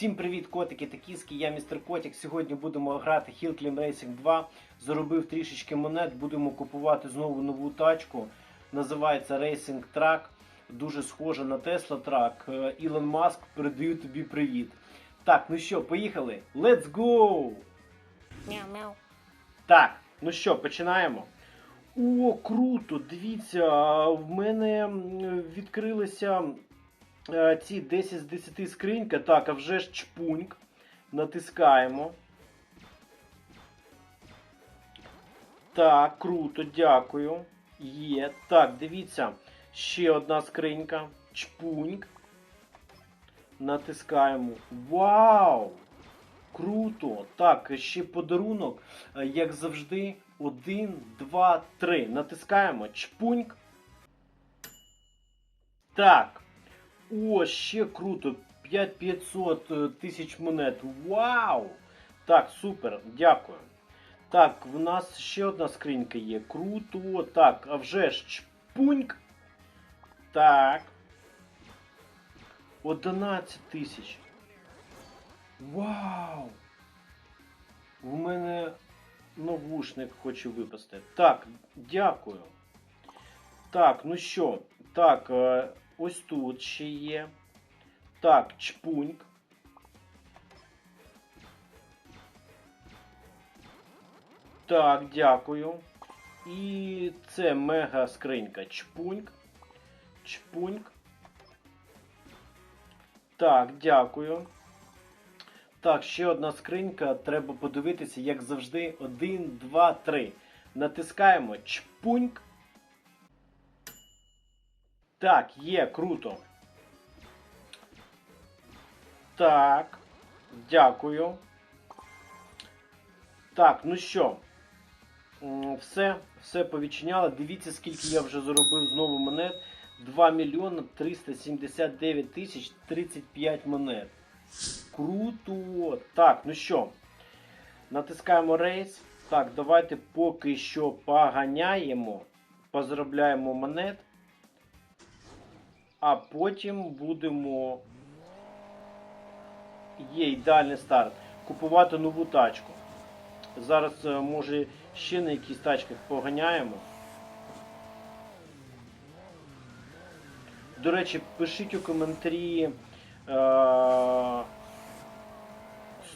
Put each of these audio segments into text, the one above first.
Всім привіт, котики та кіски, я містер Котик. Сьогодні будемо грати Hill Climb Racing 2. Заробив трішечки монет, будемо купувати знову нову тачку. Називається Racing Track. Дуже схожа на Tesla Track. Е, Ілон Маск передаю тобі привіт. Так, ну що, поїхали? Let's go! Мяу-мяу. Так, ну що, починаємо. О, круто! Дивіться, в мене відкрилися ці 10 з 10 скринька. Так, а вже ж чпуньк. Натискаємо. Так, круто, дякую. Є. Так, дивіться. Ще одна скринька. Чпуньк. Натискаємо. Вау! Круто! Так, ще подарунок, е, як завжди, 1, 2, 3. Натискаємо чпуньк. Так. О, ще круто. 5500 е, тисяч монет. Вау! Так, супер, дякую. Так, в нас ще одна скринька є. Круто. Так, а вже ж чпуньк. Так. 11 тисяч. Вау! У мене навушник хоче випасти. Так, дякую. Так, ну що? Так, е, ось тут ще є. Так, чпуньк. Так, дякую. І це мега скринька. Чпуньк. Чпуньк. Так, дякую. Так, ще одна скринька. Треба подивитися, як завжди. Один, два, три. Натискаємо чпуньк. Так, є, круто. Так. Дякую. Так, ну що? Все, все повідчиняли. Дивіться, скільки я вже заробив знову монет. 2 мільйона 379 тисяч 35 монет. Круто! Так, ну що, натискаємо рейс. Так, давайте поки що поганяємо, позаробляємо монет. А потім будемо. Є ідеальний старт. Купувати нову тачку. Зараз, е, може, ще на якісь тачках поганяємо. До речі, пишіть у коментарі е,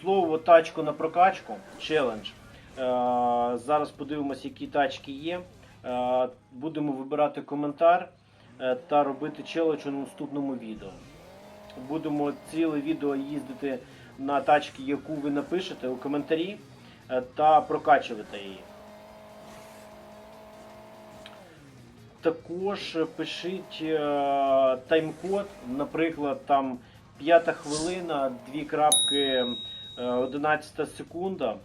слово тачку на прокачку челендж. Е, зараз подивимося, які тачки є. Е, будемо вибирати коментар та робити челендж у наступному відео. Будемо ціле відео їздити на тачки, яку ви напишете у коментарі е, та прокачувати її. Також пишіть е, тайм-код, наприклад, там 5 хвилина, 2 крапки е, 11 секунда.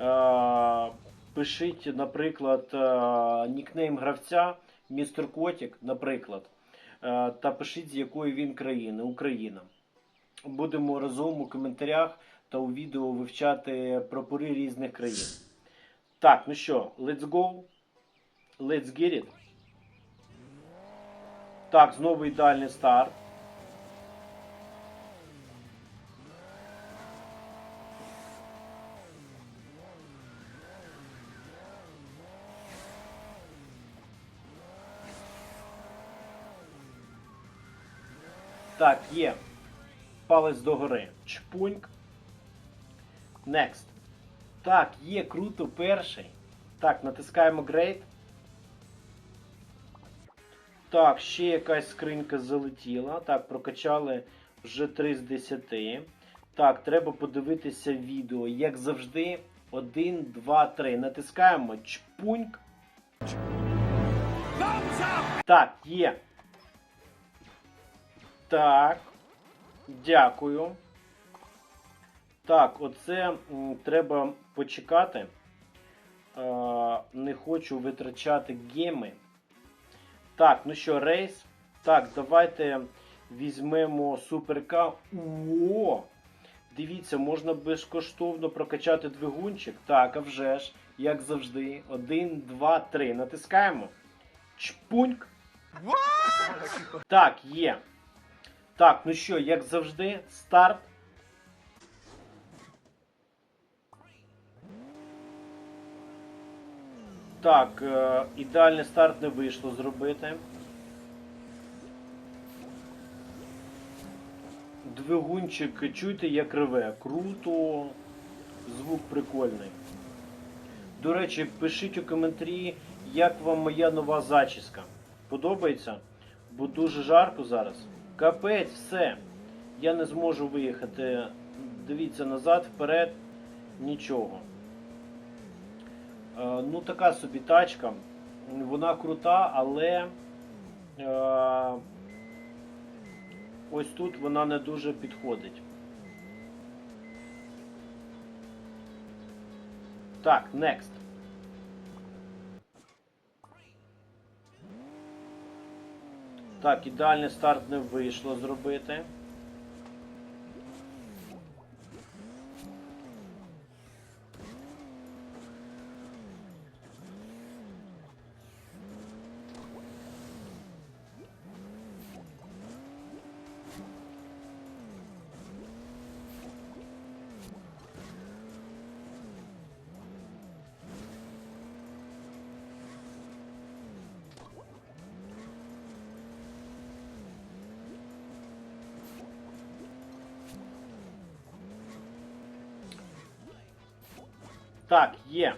Е, пишіть, наприклад, е, нікнейм гравця, містер Котік, наприклад. Е, та пишіть, з якої він країни, Україна. Будемо разом у коментарях та у відео вивчати прапори різних країн. Так, ну що, let's go. Let's get it. Так, знову ідеальний старт. Так, є. Палець догори. Чпуньк. Next. Так, є, круто, перший. Так, натискаємо Great. Так, ще якась скринька залетіла. Так, прокачали вже 3 з 10. Так, треба подивитися відео. Як завжди, 1, 2, 3. Натискаємо чпуньк. Так, є. Так. Дякую. Так, оце м, треба почекати. Е, не хочу витрачати геми. Так, ну що, рейс. Так, давайте візьмемо суперка. О! Дивіться, можна безкоштовно прокачати двигунчик. Так, а вже ж, як завжди. Один, два, три. Натискаємо. Чпуньк. Так, є. Так, ну що, як завжди, старт. Так, е ідеальний старт не вийшло зробити. Двигунчик чуєте, як реве. Круто, звук прикольний. До речі, пишіть у коментарі, як вам моя нова зачіска. Подобається? Бо дуже жарко зараз. Капець, все. Я не зможу виїхати. Дивіться назад, вперед, нічого. Е, ну, така собі тачка. Вона крута, але е, ось тут вона не дуже підходить. Так, next. Так, ідеальний старт не вийшло зробити. Так, є.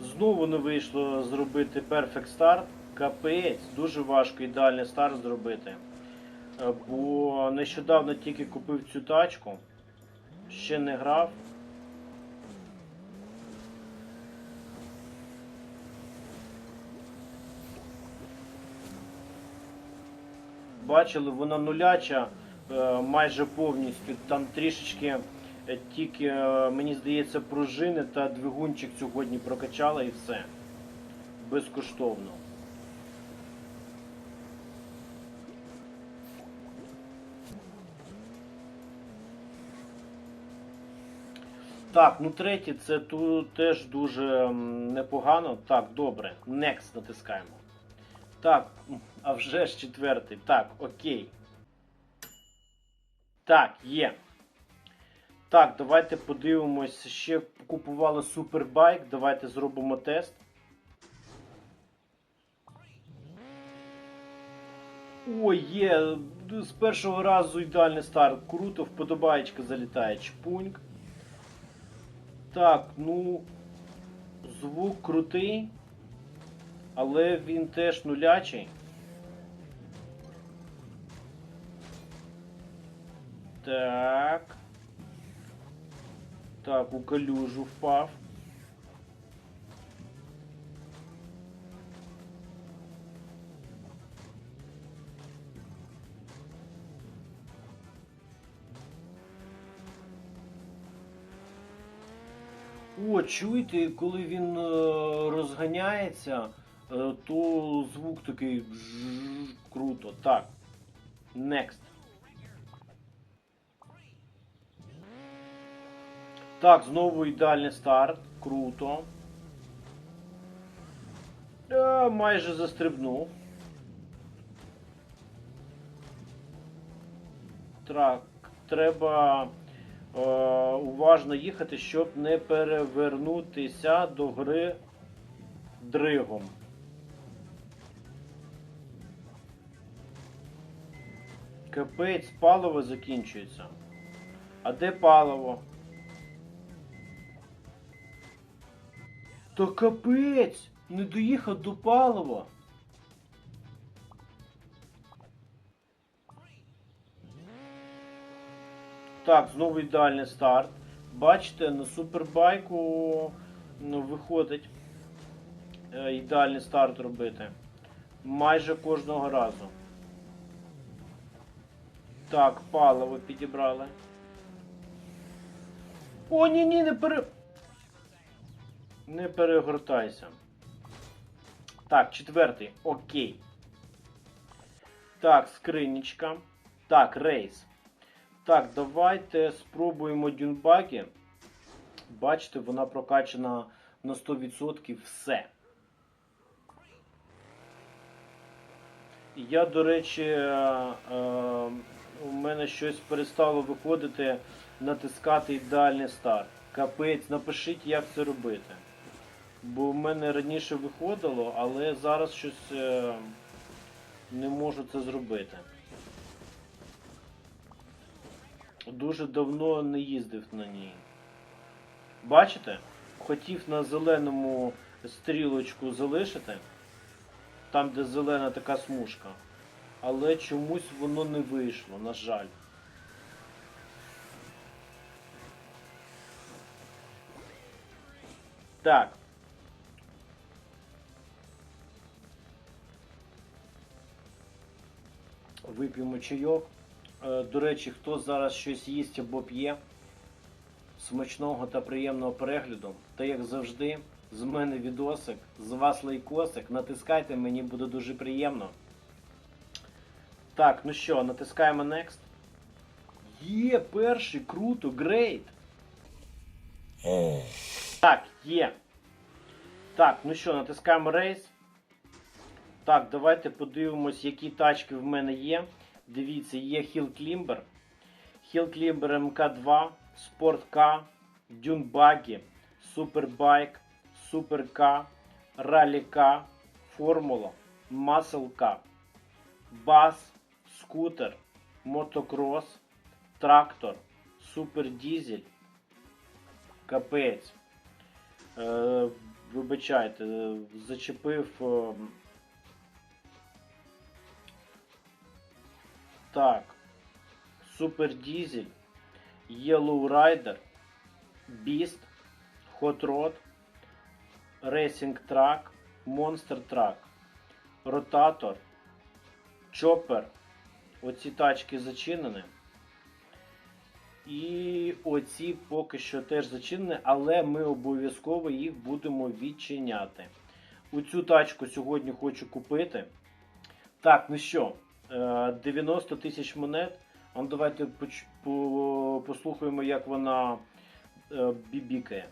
Знову не вийшло зробити Perfect Start. Капець, дуже важко ідеальний старт зробити. Е, Бо нещодавно тільки купив цю тачку, ще не грав. Бачили, вона нуляча е, майже повністю. Там трішечки е, тільки, е, мені здається, пружини та двигунчик сьогодні прокачала і все. Безкоштовно. Так, ну третє, це тут теж дуже непогано. Так, добре. Next натискаємо. Так, а вже ж четвертий. Так, окей. Так, є. Так, давайте подивимось. Ще купували супербайк. Давайте зробимо тест. Ой, є. З першого разу ідеальний старт. Круто, вподобаєчка залітає. Чпуньк. Так, ну. Звук крутий. Але він теж нулячий. Так. Так, у калюжу впав. О, чуєте, коли він е, розганяється, е, то звук такий круто. Так. Next. Так, знову ідеальний старт. Круто. Е, майже застрибнув. Так, треба е, уважно їхати, щоб не перевернутися до гри дригом. Капець, паливо закінчується. А де паливо? Та капець! Не доїхав до палива. Так, знову ідеальний старт. Бачите, на супербайку ну, виходить е, ідеальний старт робити. Майже кожного разу. Так, паливо підібрали. О, ні, ні, не пере. Не перегортайся. Так, четвертий. Окей. Так, скринічка. Так, рейс. Так, давайте спробуємо дюнбаки. Бачите, вона прокачана на 100% все. Я, до речі, е, е, у мене щось перестало виходити натискати ідеальний старт. Капець, напишіть, як це робити. Бо в мене раніше виходило, але зараз щось е, не можу це зробити. Дуже давно не їздив на ній. Бачите? Хотів на зеленому стрілочку залишити, там, де зелена така смужка. Але чомусь воно не вийшло, на жаль. Так. Вип'ємо чайок. Е, До речі, хто зараз щось їсть або п'є, смачного та приємного перегляду. Та як завжди, з мене відосик, з вас лайкосик. Натискайте, мені буде дуже приємно. Так, ну що, натискаємо Next. Є, перший, круто, great. Так, є. Так, ну що, натискаємо рейс. Так, давайте подивимось, які тачки в мене є. Дивіться, є Hill Climber, Hill Climber MK2, Sport K, Dune Buggy, Superbike, Super K, Rally K, Формула, Muscle K, Бас, Скутер, Мотокрос, Трактор, Супер Дізель, Капець. Е, вибачайте, е, зачепив. Так. Супер Дізель, Yellow Rider, Beast, Hot Rod, Racing Truck, Monster Truck, Ротатор, Chopper. Оці тачки зачинені. І оці поки що теж зачинені, але ми обов'язково їх будемо відчиняти. Оцю тачку сьогодні хочу купити. Так, ну що, 90 тисяч монет. А ну, давайте послухаємо, як вона е, бібікає.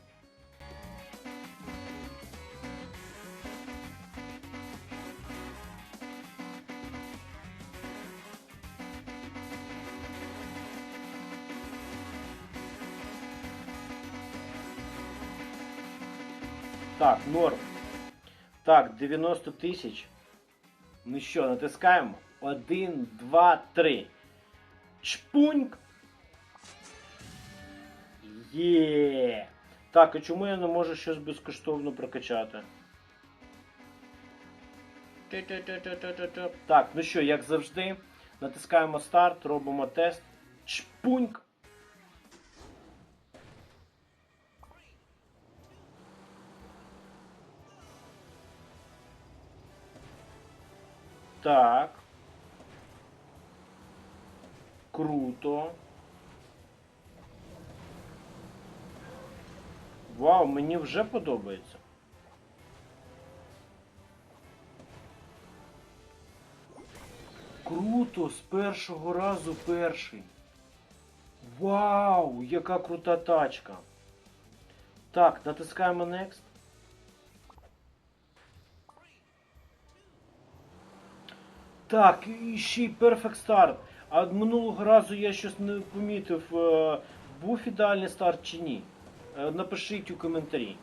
Так, норм. Так, 90 тисяч. Ну що, натискаємо? Один, два, три. Чпуньк. Є. Так, а чому я не можу щось безкоштовно прокачати? Так, ну що, як завжди, натискаємо старт, робимо тест. Чпуньк. Так. Круто. Вау, мені вже подобається. Круто, з першого разу перший. Вау, яка крута тачка. Так, натискаємо Next. Так, і ще й Perfect Start. А минулого разу я щось не помітив, е, був ідеальний старт чи ні. Е, Напишіть у коментарі.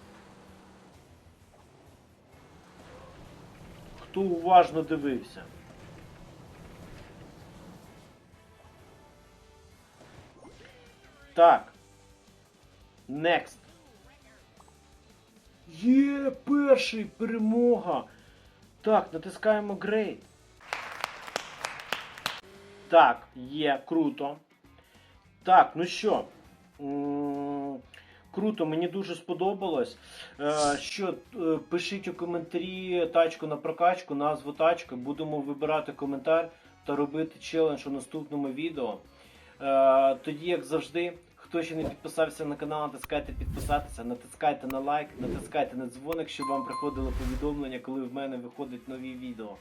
Хто уважно дивився. Так. Next. Є, перший перемога. Так, натискаємо Great. Так, є, круто. Так, ну що. Круто, мені дуже сподобалось. Е, Що е, пишіть у коментарі тачку на прокачку, назву тачки. Будемо вибирати коментар та робити челендж у наступному відео. Е, Тоді, як завжди, хто ще не підписався на канал, натискайте підписатися, натискайте на лайк, натискайте на дзвоник, щоб вам приходило повідомлення, коли в мене виходять нові відео.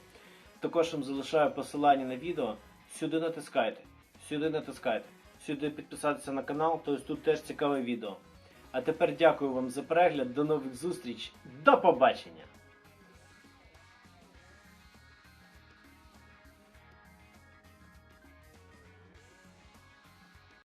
Також вам залишаю посилання на відео. Сюди натискайте, сюди натискайте, сюди підписатися на канал, тобто тут теж цікаве відео. А тепер дякую вам за перегляд, до нових зустріч, до побачення!